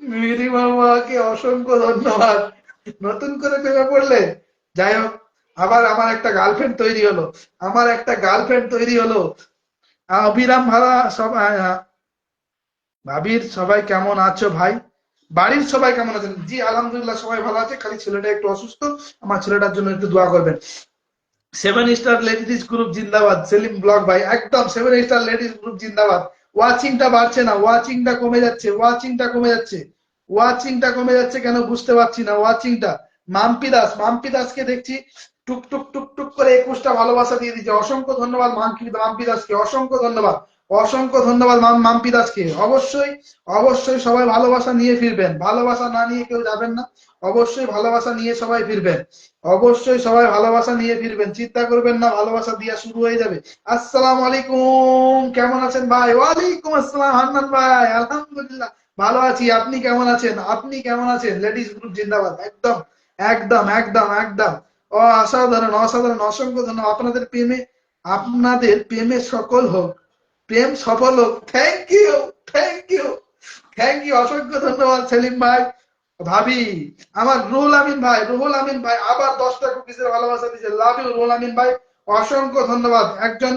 মিরি মামাকে অসংখ্য ধন্যবাদ। নতুন করে প্রেমে পড়লে? যাই হোক, আবার আমার একটা গার্লফ্রেন্ড তৈরি হলো। আমার একটা গার্লফ্রেন্ড তৈরি হলো। অবিরাম ভাড়া সব ভাবির সবাই কেমন আছো ভাই? বাড়ির সবাই কেমন আছেন? জি, আলহামদুলিল্লাহ সবাই ভালো আছে। খালি ছেলেটা একটু অসুস্থ। আমার ছেলেটার জন্য একটু দোয়া করবেন। সেভেন স্টার লেডিস গ্রুপ জিন্দাবাদ। সেলিম ব্লগ ভাই, একদম সেভেন স্টার লেডিস গ্রুপ জিন্দাবাদ। ওয়াচিংটা বাড়ছে না ওয়াচিংটা কমে যাচ্ছে ওয়াচিংটা কমে যাচ্ছে। ওয়াচিংটা কমে যাচ্ছে কেন বুঝতে পারছি না ওয়াচিংটা মাম্পি দাস, মাম্পি দাসকে দেখছি টুক টুক টুক টুক করে একুশটা ভালোবাসা দিয়ে দিচ্ছে অসংখ্য ধন্যবাদ মাম্পি মাম্পি দাসকে, অসংখ্য ধন্যবাদ। অসংখ্য ধন্যবাদ মাম- মাম্পি দাসকে অবশ্যই অবশ্যই সবাই ভালোবাসা নিয়ে ফিরবেন। ভালোবাসা না নিয়ে কেউ যাবেন না। অবশ্যই ভালোবাসা নিয়ে সবাই ফিরবেন। অবশ্যই সবাই ভালোবাসা নিয়ে ফিরবেন। চিন্তা করবেন না, ভালোবাসা দিয়া শুরু হয়ে যাবে। আসসালাম আলাইকুম। কেমন আছেন ভাই? ওয়ালাইকুম আসসালাম, হান্নান ভাই। আলহামদুলিল্লাহ, ভালো আছি। আপনি কেমন আছেন? আপনি কেমন আছেন? লেডিস গ্রুপ জিন্দাবাদ। একদম একদম একদম একদম। অসাধারণ অসাধারণ, অসংখ্য ধন্যবাদ। আপনাদের প্রেমে আপনাদের প্রেমে সকল হোক। প্রেম সফল হোক। Thank you thank you thank you অসংখ্য ধন্যবাদ, সেলিম ভাই। ভাবি, আমার রুহুল আমিন ভাই, রুহুল আমিন ভাই, আবার দশটা কুকিজের ভালোবাসা দিয়েছে। লাভ ইউ রুহুল আমিন ভাই। অসংখ্য ধন্যবাদ। একজন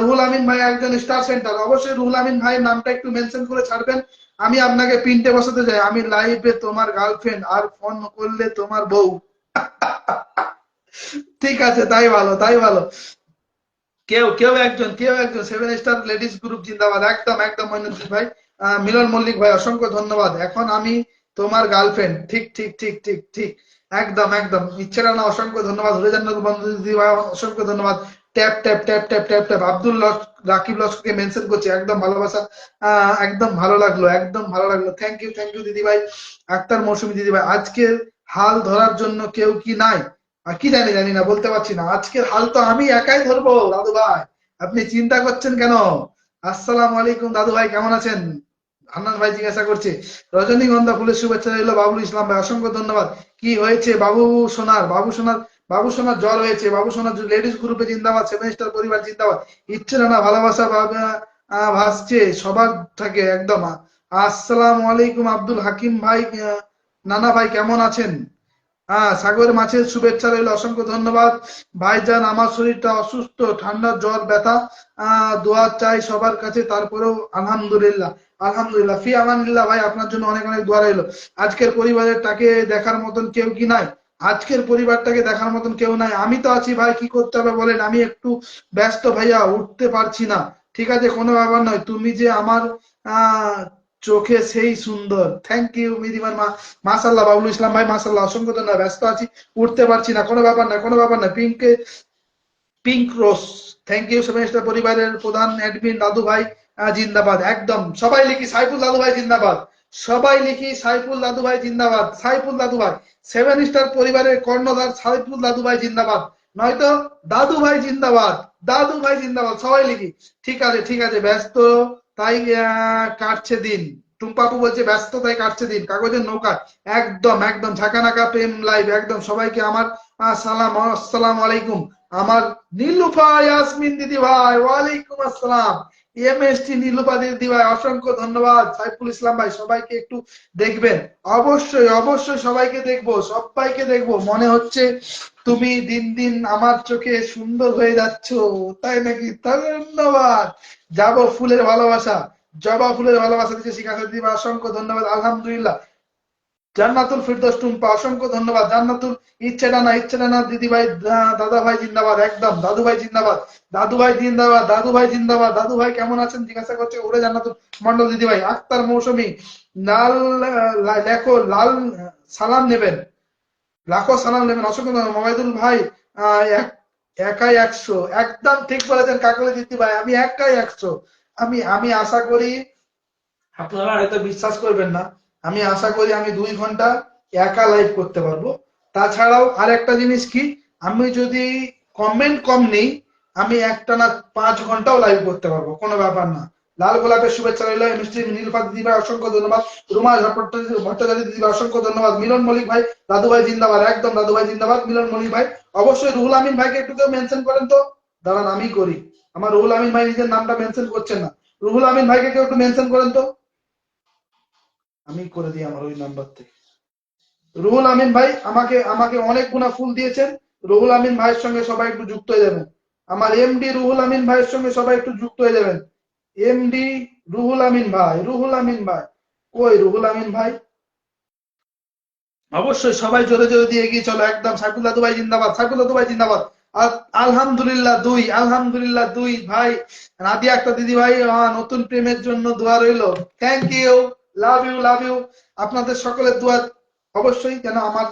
রুহুল আমিন ভাই, একজন স্টার সেন্টার অবশ্যই রুহুল আমিন ভাইয়ের নামটা একটু মেনশন করে ছাড়বেন। আমি আপনাকে পিনটে বসাতে চাই। আমি লাইভে তোমার গার্লফ্রেন্ড আর ফোন করলে তোমার বউ। ঠিক আছে, তাই ভালো তাই ভালো। কেউ কেউ একজন কেউ একজন, সেভেন স্টার লেডিস গ্রুপ, জিন্দাবাদ। একদম একদম, মইনুদ্দিন ভাই। মিলন মল্লিক ভাই, অসংখ্য ধন্যবাদ। এখন আমি তোমার গার্লফ্রেন্ড ঠিক ঠিক ঠিক ঠিক ঠিক। একদম একদম। ইচ্ছে না অসংখ্য ধন্যবাদ। হরিজান্নাথ বন্ধু ভাই, অসংখ্য ধন্যবাদ। Tap tap tap tap tap tap. Abdul Rakib লস্করকে mention করছি। একদম ভালোবাসা। একদম ভালো লাগল, একদম ভালো লাগল। থ্যাংক ইউ থ্যাংক ইউ দিদি ভাই। আক্তার মৌসুমী দিদি ভাই, আজকের হাল ধরার জন্য কেউ কি নাই? কি জানি জানি না, বলতে পারছি না। আজকের হাল তো আমি একাই ধরবো, দাদু ভাই। আপনি চিন্তা করছেন কেন? আসসালাম আলাইকুম, দাদু ভাই, কেমন আছেন? হান্নান ভাই জিজ্ঞাসা করছে, রজনীগন্ধা ফুলের শুভেচ্ছা রইল বাবুল ইসলাম ভাই, অসংখ্য ধন্যবাদ। কি হয়েছে? বাবু সোনার বাবু সোনার বাবু সোনার জ্বর হয়েছে, বাবু সোনার লেডিস গ্রুপে জিন্দাবাদ সেভেন স্টার পরিবার জিন্দাবাদ। ইচ্ছে না ভালোবাসা ভাসছে, সবার থাকে একদম। আসসালাম আলাইকুম আব্দুল হাকিম ভাই নানা ভাই, কেমন আছেন? হ্যাঁ সাগর মাছের শুভেচ্ছা রইল, অসংখ্য ধন্যবাদ। ভাইজান, আমার শরীরটা অসুস্থ, ঠান্ডা, জ্বর, ব্যথা দোয়া চাই সবার কাছে, তারপরেও আলহামদুলিল্লাহ আলহামদুলিল্লাহ, ফি আমানিল্লাহ ভাই, আপনার জন্য অনেক অনেক দোয়া রইল। আজকের পরিবারের তাকে দেখার মতন কেউ কি নাই? আজকের পরিবারটাকে দেখার মতন কেউ নাই? আমি তো আছি ভাই, কি করতে হবে বলেন? আমি একটু ব্যস্ত ভাইয়া, উঠতে পারছি না। ঠিক আছে, কোনো ব্যাপার নয়। তুমি যে আমার চোখে সেই সুন্দর। থ্যাংক ইউ মিদিমার মা মাসাল্লাহ বাবুল ইসলাম ভাই মাসাল্লাহ অসংখ্য ধন্যবাদ। ব্যস্ত আছি, উঠতে পারছি না, কোনো ব্যাপার না, কোনো ব্যাপার না। পিঙ্কে pink rose thank you semester পরিবারের প্রধান অ্যাডমিন দাদু ভাই জিন্দাবাদ, একদম। সবাই লিখি, সাইফুল দাদু ভাই, জিন্দাবাদ। সবাই লিখি, সাইফুল দাদু ভাই, জিন্দাবাদ, সাইফুল দাদু ভাই। সেভেন স্টার পরিবারের কর্ণধার সাইফুল দাদু ভাই, জিন্দাবাদ। নয়তো দাদু ভাই, জিন্দাবাদ, দাদু ভাই, জিন্দাবাদ, সবাই লিখি। ঠিক আছে ঠিক আছে, ব্যস্ত। তাই কাটছে দিন। টুম্পাপু বলছে, ব্যস্ত, তাই কাটছে দিন। কাগজের নৌকা, একদম একদম, ঝাঁকানাকা প্রেম লাইভ একদম। সবাইকে আমার সালাম, আসসালাম আলাইকুম। আমার নীলুফা ইয়াসমিন দিদি ভাই, ওয়ালাইকুম আসসালাম। এমএসটি নীলুফা দিদি অসংখ্য ধন্যবাদ। সাইফুল ইসলাম ভাই, সবাইকে একটু দেখবেন। অবশ্যই অবশ্যই সবাইকে দেখব সবাইকে দেখব। মনে হচ্ছে তুমি দিন দিন আমার চোখে সুন্দর হয়ে যাচ্ছ। তাই নাকি? ধন্যবাদ। যাব ফুলের ভালোবাসা। জবা ফুলের ভালোবাসা দিচ্ছে শিখাতে দিবা, অসংখ্য ধন্যবাদ। আলহামদুলিল্লাহ। জান্নাতুল ফিরদৌস টুম্পা, অসংখ্য ধন্যবাদ। জান্নাতুল, ইচ্ছে ডানা ইচ্ছে ডানা দিদি ভাই দাদা ভাই জিন্দাবাদ, একদম। দাদু ভাই জিন্দাবাদ দাদু ভাই জিন্দাবাদ দাদু ভাই জিন্দাবাদ। দাদু ভাই কেমন আছেন? জিজ্ঞাসা করছে, ওরে জান্নাতুল মন্ডল দিদি ভাই আক্তার মৌসুমী, লাল লেখো, লাল সালাম নেবেন। লাখো সালাম নেবেন। অসংখ্য ধন্যবাদ। মোবাইদুল ভাই এক- একাই একশো। একদম ঠিক বলেছেন কাকলি দিদি ভাই আমি একাই একশো। আমি আমি আশা করি, আপনারা হয়তো বিশ্বাস করবেন না আমি আশা করি আমি দুই ঘণ্টা একা লাইভ করতে পারব। তাছাড়াও আর একটা জিনিস কি? আমি যদি কমেন্ট কম নেই, আমি একটানা পাঁচ ঘন্টাও লাইভ করতে পারব, কোনো ব্যাপার না। লাল গোলাপের শুভেচ্ছা রইল নীলফা দিদি ভাই, অসংখ্য ধন্যবাদ। রুমা ভট্টাচার্য ভট্টাচার্য, দিদি ভাই, অসংখ্য ধন্যবাদ। মিলন মল্লিক ভাই, দাদু ভাই, জিন্দাবাদ, একদম দাদু ভাই, জিন্দাবাদ। মিলন মল্লিক ভাই, অবশ্যই রুহুল আমিন ভাইকে একটু কেউ মেনশন করেন তো? দাঁড়ান, আমি করি। আমার রুহুল আমিন ভাই নিজের নামটা মেনশন করছেন না। রুহুল আমিন ভাইকে কেউ একটু মেনশন করেন তো? আমি করে দিই আমার ওই নাম্বার থেকে। রুহুল আমিন ভাই, আমাকে আমাকে অনেক গুণা ফুল দিয়েছেন। রুহুল আমিন ভাইয়ের সঙ্গে সবাই একটু যুক্ত হয়ে যাবেন। আমার এমডি রুহুল আমিন ভাইয়ের সঙ্গে সবাই একটু যুক্ত হয়ে যাবেন। এমডি রুহুল আমিন ভাই, রুহুল আমিন ভাই। কই রুহুল আমিন ভাই? অবশ্যই সবাই জোরে জোরে দিয়ে এগিয়ে চলো। একদম সাইফুল্লাহ দুবাই জিন্দাবাদ সাইফুল্লাহ দুবাই জিন্দাবাদ। আলহামদুলিল্লাহ দুই আলহামদুলিল্লাহ দুই ভাই। নাদিয়া একটা দিদি ভাই নতুন প্রেমের জন্য দোয়া রইল। Thank you love you love you আপনাদের সকলের দোয়া অবশ্যই যেন আমার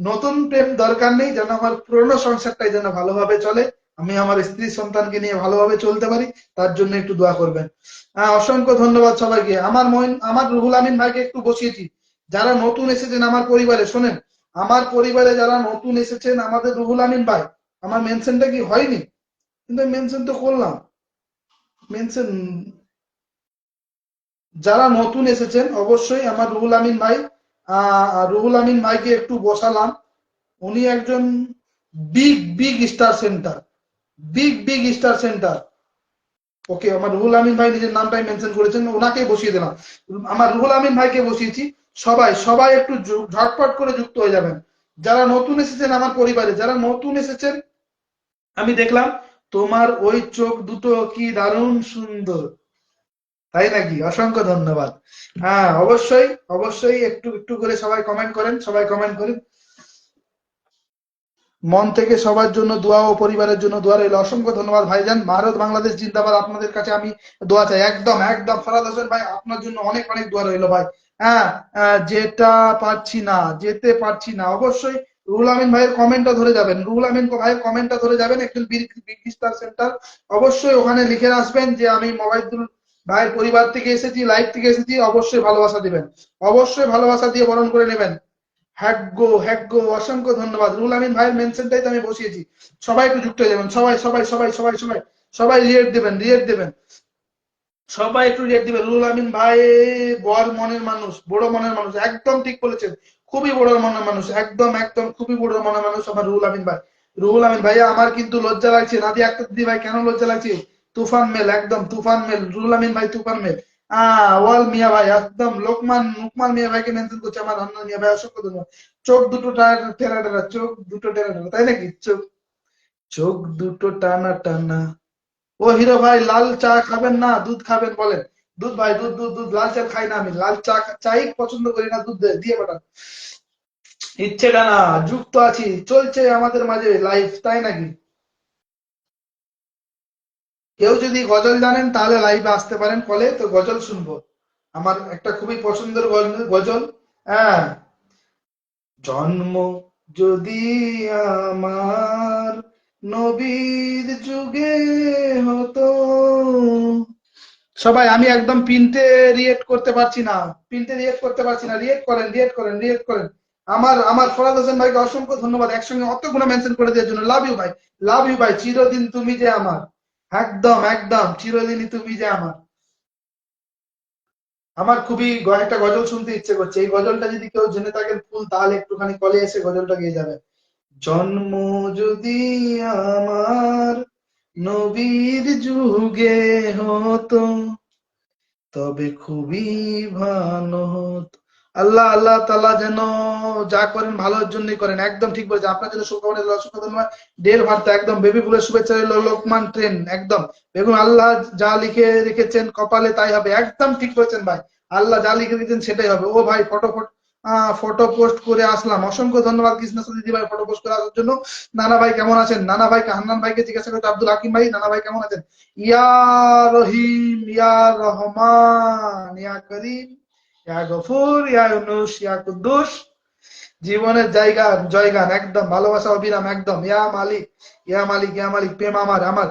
নতুন প্রেম দরকার নেই যেন আমার পুরনো সংসারটাই যেন ভালোভাবে চলে। আমি আমার স্ত্রী সন্তানকে নিয়ে ভালোভাবে চলতে পারি তার জন্য একটু দোয়া করবেন। আহ, অসংখ্য ধন্যবাদ সবাইকে। আমার মইন আমার রুহুল আমিন ভাইকে একটু বসিয়েছি। যারা নতুন এসেছেন আমার পরিবারে শোনেন আমার পরিবারে যারা নতুন এসেছেন আমাদের রুহুল আমিন ভাই আমার মেনশনটা কি হয়নি? কিন্তু মেনশন তো করলাম। মেনশন যারা নতুন এসেছেন, অবশ্যই আমার রুহুল আমিন ভাই রুহুল আমিন ভাইকে একটু বসালাম। উনি একজন big big star center big big star center okay আমার রুহুল আমিন ভাই নিজের নামটাই মেনশন করেছেন, ওনাকেই বসিয়ে দিলাম। আমার রুহুল আমিন ভাইকে বসিয়েছি। সবাই সবাই একটু ঝটপট করে যুক্ত হয়ে যাবেন। যারা নতুন এসেছেন আমার পরিবারে, যারা নতুন এসেছেন, আমি দেখলাম তোমার ওই চোখ দুটো কি দারুণ সুন্দর। তাই নাকি? অসংখ্য ধন্যবাদ। হ্যাঁ অবশ্যই অবশ্যই একটু একটু করে সবাই কমেন্ট করেন, সবাই কমেন্ট করেন। মন থেকে সবার জন্য দোয়া ও পরিবারের জন্য দোয়া রইল। অসংখ্য ধন্যবাদ ভাইজান। ভারত, বাংলাদেশ, জিন্দাবাদ। আপনাদের কাছে আমি দোয়া চাই। একদম একদম। ফরাদ হোসেন ভাই, আপনার জন্য অনেক অনেক দোয়া রইল ভাই। হ্যাঁ যেটা পারছি না, যেতে পারছি না। অবশ্যই রুহুল আমিন ভাইয়ের কমেন্টটা ধরে যাবেন। রুহুল আমিন ভাইয়ের কমেন্টটা ধরে যাবেন একজন বিগ স্টার সেন্টার অবশ্যই ওখানে লিখে আসবেন যে, আমি মোবাইদুল ভাইয়ের পরিবার থেকে এসেছি লাইভ থেকে এসেছি, অবশ্যই ভালোবাসা দিবেন। অবশ্যই ভালোবাসা দিয়ে বরণ করে নেবেন। হ্যাগো হ্যাগো অসংখ্য ধন্যবাদ। রুল আমিন ভাইয়ের মেনশনটাই তো আমি বসিয়েছি। সবাই একটু যুক্ত হয়ে যাবেন। সবাই সবাই সবাই সবাই সবাই সবাই রিয়েট দেবেন রিয়েট দেবেন। সবাই একটু রিয়েট দিবেন। রুল আমিন ভাই, বড় মনের মানুষ, বড় মনের মানুষ, একদম ঠিক বলেছেন। খুবই বড় মনের মানুষ, একদম একদম খুবই বড় মনের মানুষ আমার রুহুল আমিন ভাই। রুহুল আমিন ভাইয়া, আমার কিন্তু লজ্জা লাগছে। নাদি একটা দিদি ভাই, কেন লজ্জা লাগছে? তুফান মেল, একদম তুফান মেল। রুহুল আমিন ভাই, তুফান মেল। আহ, ওয়াল মিয়া ভাই, একদম। লোকমান লোকমান মিয়া ভাইকে মেনশন করছে আমার অন্য মিয়া ভাই অসংখ্য ধন্যবাদ চোখ দুটো টেরা টেরা চোখ দুটো টেরা টেরা তাই নাকি? চোখ চোখ দুটো টানা টানা। ও হিরো ভাই, লাল চা খাবেন না, দুধ খাবেন বলেন। দুধ ভাই, দুধ দুধ দুধ, লাল চা খাই না আমি। লাল চা চাই পছন্দ করি না, দুধ দিয়ে পাঠান। ইচ্ছেটা না যুক্ত আছি, চলছে আমাদের মাঝে লাইফ তাই নাকি? কেউ যদি গজল জানেন, তাহলে লাইভে আসতে পারেন। কলে তো গজল শুনব। আমার একটা খুবই পছন্দের গজল হ্যাঁ। জন্ম যদি আমার নবীর যুগে হতো, সবাই, আমি একদম প্রিন্টে রিয়েক্ট করতে পারছি না। প্রিন্টে রিয়েক্ট করতে পারছি না। রিয়েক্ট করেন রিয়েক্ট করেন রিয়েক্ট করেন। আমার আমার ফরাদ হোসেন ভাইকে অসংখ্য ধন্যবাদ। একসঙ্গে অতগুলো মেনশন করে দেওয়ার জন্য। লাভ ইউ ভাই লাভ ইউ ভাই চিরদিন তুমি যে আমার। একদম একদম। চিরদিনই তুমি যে আমার। আমার খুবই একটা গজল শুনতে ইচ্ছে করছে। এই গজলটা যদি কেউ জেনে থাকেন ফুল, তাহলে একটুখানি কলে এসে গজলটা গিয়ে যাবে। জন্ম যদি আমার নবীর যুগে হতো, তবে খুবই ভালো হতো। আল্লাহ আল্লাহ তাআলা যেন যা করেন ভালোর জন্যই করেন। একদম ঠিক বলেছেন। আপনার জন্য শুভকামনা অসংখ্য ডের ভার্তা একদম বেবি ফুলের শুভেচ্ছা লোকমান ট্রেন, একদম। বেগুন আল্লাহ যা লিখে রেখেছেন কপালে তাই হবে। একদম ঠিক বলেছেন ভাই। আল্লাহ যা লিখে রেখেছেন সেটাই হবে। ও ভাই, ফটো ফটো ফটো পোস্ট করে আসলাম। অসংখ্য ধন্যবাদ কৃষ্ণ দিদি ভাই ফটো পোস্ট করে আসার জন্য। নানা ভাই কেমন আছেন? নানা ভাই হান্নান ভাইকে জিজ্ঞাসা করতে আব্দুল হাকিম ভাই, নানা ভাই কেমন আছেন? ইয়া রহিম, ইয়া রহমান, ইয়া করিম। ইয়া গফুর ইয়া ইউনুস ইয়া কুদ্দুস জীবনের জায়গা, জয়গান, একদম ভালোবাসা অবিরাম একদম। ইয়া মালিক ইয়া মালিক ইয়া মালিক, প্রেম আমার আমার।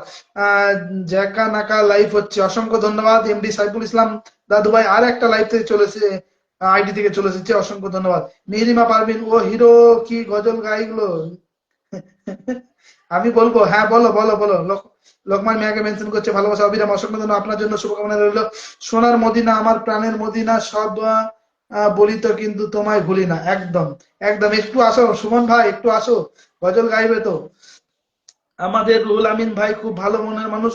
জ্যাকা নাকা লাইভ হচ্ছে। অসংখ্য ধন্যবাদ, এমডি সাইফুল ইসলাম দাদু ভাই। আর একটা লাইভ থেকে চলেছে আইডি থেকে চলে এসেছে। অসংখ্য ধন্যবাদ। নিরিমা পারভিন, ও হিরো, কি গজল গাইগুলো আমি বলব হ্যাঁ বলো বলো বলো। লোকমান মিয়াকে মেনশন করছে, ভালোবাসা অবিরাম অসংখ্য ধন্য আপনার জন্য শুভকামনা রইল। সোনার মদিনা, আমার প্রাণের মদিনা, সব বলি তো কিন্তু তোমায় ভুলি না, একদম একদম। একটু আসো, সুমন ভাই, একটু আসো, গজল গাইবে তো। আমাদের রুহুল আমিন ভাই খুব ভালো মনের মানুষ